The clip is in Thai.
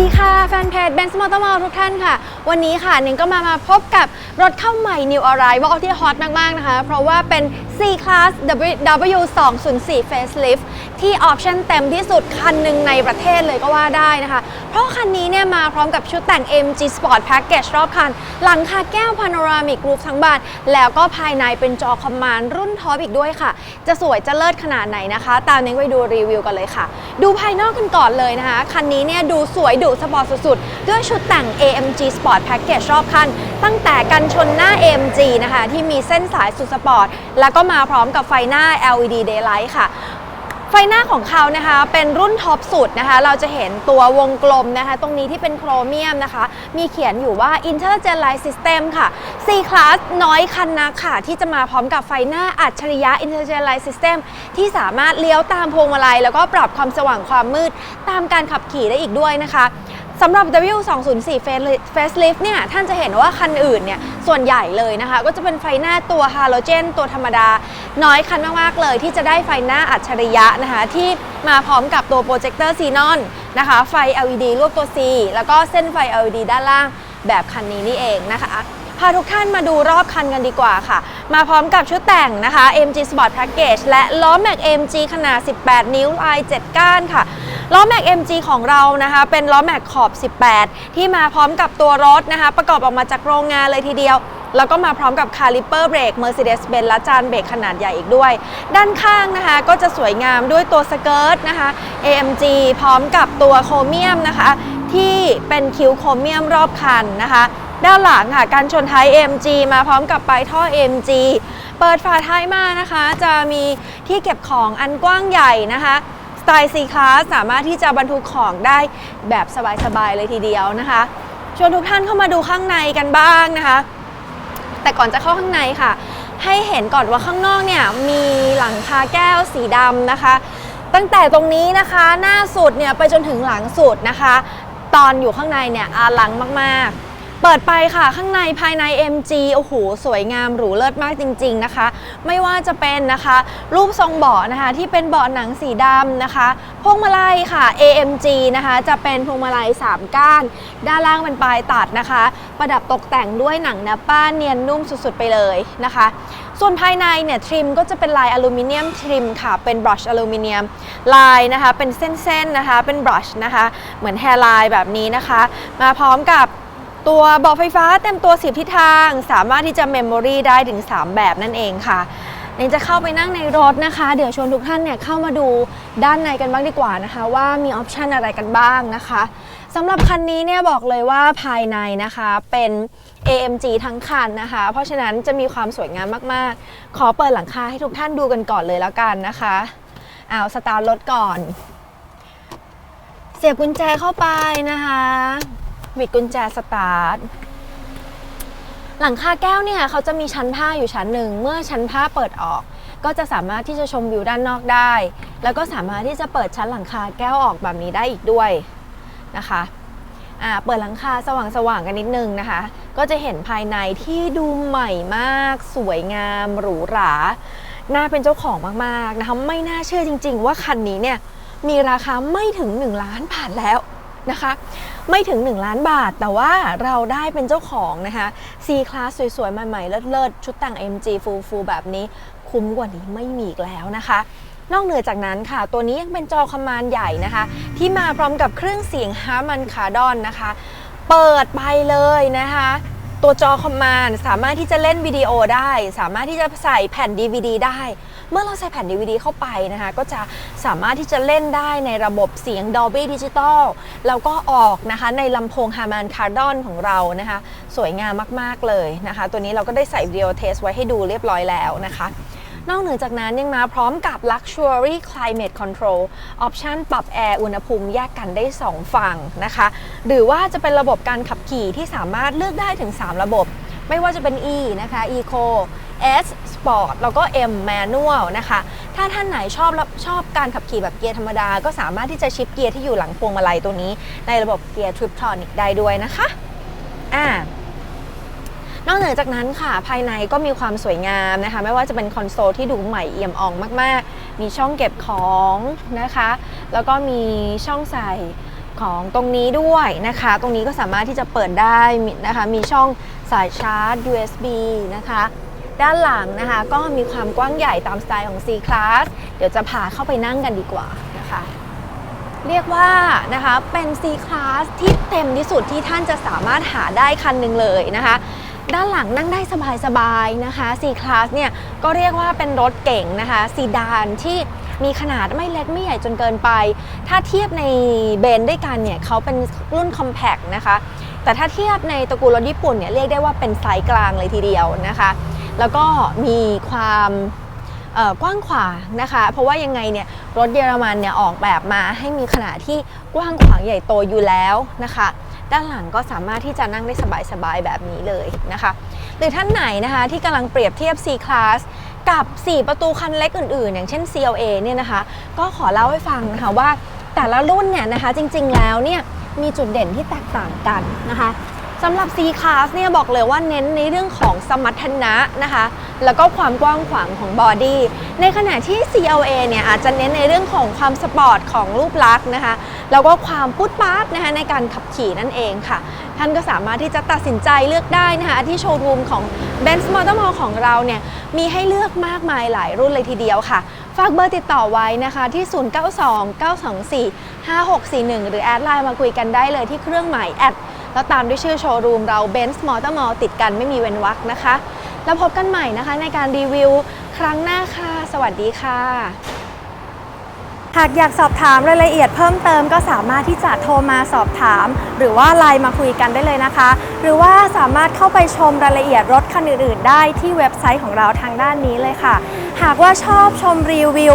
ดีค่ะ แฟนเพจ Benz Motor Mall ทุกท่านค่ะ วันนี้ค่ะนิงก็มามาพบกับรถเข้าใหม่ New Arrival ที่ฮอตมาก ๆ นะคะ เพราะว่าเป็น C Class W 2 0 4 Facelift ที่ออปชั่นเต็มที่สุดคันหนึ่งในประเทศเลยก็ว่าได้นะคะ เพราะคันนี้เนี่ยมาพร้อมกับชุดแต่ง MG Sport Package รอบคัน หลังคาแก้ว Panoramic Roof ทั้งบานแล้วก็ภายในเป็นจอคอมมานด์รุ่นท็อปอีกด้วยค่ะ จะสวยจะเลิศขนาดไหนนะคะ ตามนิ้งไปดูรีวิวกันเลยค่ะ ดูภายนอกกันก่อนเลยนะคะ คันนี้เนี่ยดูสวยดุสปอร์ตสุดๆ ด้วยชุดแต่ง AMG Sport Package รอบคัน ตั้งแต่กันชนหน้า AMG นะคะที่มีเส้นสายสุดสปอร์ต แล้วก็มาพร้อมกับไฟหน้า LED Daylight ค่ะไฟหน้าของเขานะคะเป็นรุ่นท็อปสุดนะคะ เราจะเห็นตัววงกลมนะคะ ตรงนี้ที่เป็นโครเมียมนะคะ มีเขียนอยู่ว่า Intelligent Light System ค่ะ C Class น้อยคันนะค่ะ ที่จะมาพร้อมกับไฟหน้าอัจฉริยะ Intelligent Light System ที่สามารถเลี้ยวตามพวงมาลัย แล้วก็ปรับความสว่างความมืดตามการขับขี่ได้อีกด้วยนะคะ สำหรับ W204 Facelift เนี่ยท่านจะเห็นว่าคันอื่นเนี่ยส่วนใหญ่เลยนะคะ ก็จะเป็นไฟหน้าตัวฮาโลเจนตัวธรรมดา น้อยคันมาก ๆ เลยที่จะได้ไฟหน้าอัจฉริยะนะคะ ที่มาพร้อมกับตัวโปรเจคเตอร์ซีนอนนะคะไฟ LED รวบตัว C แล้วก็เส้นไฟ LED ด้านล่างแบบคันนี้นี่เองนะคะพาทุกท่านมาดูรอบคันกันดีกว่าค่ะ มาพร้อมกับชุดแต่งนะคะ MG Sport Package และล้อแม็ก MG ขนาด 18 นิ้วลาย7ก้านค่ะ ล้อแม็ก MG ของเรานะคะ เป็นล้อแม็กขอบ 18 ที่มาพร้อมกับตัวรถนะคะ ประกอบออกมาจากโรงงานเลยทีเดียว แล้วก็มาพร้อมกับคาลิเปอร์เบรก Mercedes-Benz และจานเบรกขนาดใหญ่อีกด้วย ด้านข้างนะคะ ก็จะสวยงามด้วยตัวสเกิร์ตนะคะ AMG พร้อมกับตัวโครเมียมนะคะ ที่เป็นคิ้วโครเมียมรอบคันนะคะด้านหลังค่ะการชนท้าย AMG มาพร้อมกับปลายท่อ AMG เปิดฝาท้ายมานะคะ จะมีที่เก็บของอันกว้างใหญ่นะคะ ไตล์ C Class สามารถที่จะบรรทุกของได้แบบสบายๆเลยทีเดียวนะคะชวนทุกท่านเข้ามาดูข้างในกันบ้างนะคะ แต่ก่อนจะเข้าข้างในค่ะ ให้เห็นก่อนว่าข้างนอกเนี่ยมีหลังคาแก้วสีดำนะคะ ตั้งแต่ตรงนี้นะคะหน้าสุดเนี่ยไปจนถึงหลังสุดนะคะ ตอนอยู่ข้างในเนี่ยอาลังมากๆ เปิดไปค่ะ ข้างในภายใน MG โอ้โห สวยงามหรูเลิศมากจริง ๆนะคะ ไม่ว่าจะเป็นนะคะ รูปทรงเบาะนะคะ ที่เป็นเบาะหนังสีดำนะคะพวงมาลัยค่ะ AMG นะคะ จะเป็นพวงมาลัย 3 ก้าน ด้านล่างเป็นปลายตัดนะคะ ประดับตกแต่งด้วยหนังนื้อป้านเนียนนุ่มสุดๆไปเลยนะคะ ส่วนภายในเนี่ยทริมก็จะเป็นลายอลูมิเนียมทริมค่ะ เป็นบรัชอลูมิเนียมลายนะคะ เป็นเส้นๆนะคะ เป็นบรัชนะคะ เหมือนแฮร์ไลน์แบบนี้นะคะ มาพร้อมกับ ตัวเบาะไฟฟ้าเต็มตัว 10 ทิศทาง สามารถที่จะเมมโมรีได้ถึง 3 แบบนั่นเองค่ะเนจะเข้าไปนั่งในรถนะคะ เดี๋ยวชวนทุกท่านเนี่ยเข้ามาดูด้านในกันบ้างดีกว่านะคะ ว่ามีออปชันอะไรกันบ้างนะคะสำหรับคันนี้เนี่ยบอกเลยว่าภายในนะคะเป็น AMG ทั้งคันนะคะ เพราะฉะนั้นจะมีความสวยงามมากๆ ขอเปิดหลังคาให้ทุกท่านดูกันก่อนเลยแล้วกันนะคะเอาสตาร์ทรถก่อน เสียบกุญแจเข้าไปนะคะ บิดกุญแจสตาร์ทหลังคาแก้วเนี่ยเขาจะมีชั้นผ้าอยู่ชั้นหนึ่ง เมื่อชั้นผ้าเปิดออก ก็จะสามารถที่จะชมวิวด้านนอกได้ แล้วก็สามารถที่จะเปิดชั้นหลังคาแก้วออกแบบนี้ได้อีกด้วยนะคะอ่าเปิดหลังคาสว่างๆกันนิดนึงนะคะ ก็จะเห็นภายในที่ดูใหม่มาก สวยงามหรูหราน่าเป็นเจ้าของมากๆนะคะไม่น่าเชื่อจริง ๆ ว่าคันนี้เนี่ยมีราคาไม่ถึง 1 ล้านบาทแล้ว นะคะ ไม่ถึง 1 ล้านบาท แต่ว่าเราได้เป็นเจ้าของนะคะ C Class สวยๆ ใหม่ๆ เลิศๆ ชุดแต่ง MG Full Full แบบนี้ คุ้มกว่านี้ไม่มีอีกแล้วนะคะนอกเหนือจากนั้นค่ะ ตัวนี้ยังเป็นจอคอมมานด์ใหญ่นะคะ ที่มาพร้อมกับเครื่องเสียง Harman Kardon นะคะ เปิดไปเลยนะคะ ตัวจอคอมมานด์สามารถที่จะเล่นวิดีโอได้ สามารถที่จะใส่แผ่น DVD ได้ เมื่อเราใส่แผ่น DVD เข้าไปนะคะ ก็จะสามารถที่จะเล่นได้ในระบบเสียง Dolby Digital แล้วก็ออกนะคะในลำโพง Harman Kardon ของเรานะคะ สวยงามมากๆเลยนะคะ ตัวนี้เราก็ได้ใส่วิดีโอเทสไว้ให้ดูเรียบร้อยแล้วนะคะนอกเหนือจากนั้นยังมาพร้อมกับ Luxury Climate Control ออปชันปรับแอร์อุณหภูมิแยกกันได้ 2 ฝั่งนะคะ หรือว่าจะเป็นระบบการขับขี่ที่สามารถเลือกได้ถึง 3 ระบบ ไม่ว่าจะเป็น E นะคะ Eco S Sport แล้วก็ M Manual นะคะ ถ้าท่านไหนชอบชอบการขับขี่แบบเกียร์ธรรมดา ก็สามารถที่จะชิปเกียร์ที่อยู่หลังพวงมาลัยตัวนี้ ในระบบเกียร์ Triptronic ได้ด้วยนะคะอ่านอกเหนือจากนั้นค่ะ ภายในก็มีความสวยงามนะคะ ไม่ว่าจะเป็นคอนโซลที่ดูใหม่เอี่ยมอ่องมาก ๆ มีช่องเก็บของนะคะ แล้วก็มีช่องใส่ของตรงนี้ด้วยนะคะ ตรงนี้ก็สามารถที่จะเปิดได้นะคะ มีช่องสายชาร์จ USB นะคะ ด้านหลังนะคะ ก็มีความกว้างใหญ่ตามสไตล์ของ C Class เดี๋ยวจะพาเข้าไปนั่งกันดีกว่านะคะ เรียกว่านะคะเป็น C Class ที่เต็มที่สุดที่ท่านจะสามารถหาได้คันหนึ่งเลยนะคะ ด้านหลังนั่งได้สบายๆนะคะ C Class เนี่ยก็เรียกว่าเป็นรถเก๋งนะคะซีดานที่มีขนาดไม่เล็กไม่ใหญ่จนเกินไป ถ้าเทียบในเบนด้วยกันเนี่ยเขาเป็นรุ่น Compact นะคะ แต่ถ้าเทียบในตระกูลรถญี่ปุ่นเนี่ยเรียกได้ว่าเป็นไซส์กลางเลยทีเดียวนะคะ แล้วก็มีความกว้างขวางนะคะ เพราะว่ายังไงเนี่ยรถเยอรมันเนี่ยออกแบบมาให้มีขนาดที่กว้างขวางใหญ่โตอยู่แล้วนะคะ ด้านหลังก็สามารถที่จะนั่งได้สบายๆแบบนี้เลยนะคะ หรือท่านไหนนะคะที่กำลังเปรียบเทียบ C Class กับ 4 ประตูคันเล็กอื่นๆ อย่างเช่น CLA เนี่ยนะคะ ก็ขอเล่าให้ฟังนะคะว่าแต่ละรุ่นเนี่ยนะคะจริงๆแล้วเนี่ยมีจุดเด่นที่แตกต่างกันนะคะ สำหรับ C Class เนี่ยบอกเลยว่าเน้นในเรื่องของสมรรถนะนะคะ แล้วก็ความกว้างขวางของบอดี้ ในขณะที่ CLA เนี่ยอาจจะเน้นในเรื่องของความสปอร์ตของรูปลักษณ์นะคะ แล้วก็ความปุ๊ดป๊าดนะคะในการขับขี่นั่นเองค่ะ ท่านก็สามารถที่จะตัดสินใจเลือกได้นะคะ ที่โชว์รูมของ Benz Motor Mall ของเราเนี่ยมีให้เลือกมากมายหลายรุ่นเลยทีเดียวค่ะ ฝากเบอร์ติดต่อไว้นะคะที่ 0929245641 หรือแอดไลน์มาคุยกันได้เลยที่เครื่องหมายแอด แล้วตามด้วยชื่อโชว์รูมเรา Benz Motor Mall ติดกันไม่มีเว้นวรรคนะคะ แล้วพบกันใหม่นะคะในการรีวิวครั้งหน้าค่ะ สวัสดีค่ะ หากอยากสอบถามรายละเอียดเพิ่มเติมก็สามารถที่จะโทรมาสอบถาม หรือว่าไลน์มาคุยกันได้เลยนะคะ หรือว่าสามารถเข้าไปชมรายละเอียดรถคันอื่นๆ ได้ที่เว็บไซต์ของเราทางด้านนี้เลยค่ะ หากว่าชอบชมรีวิว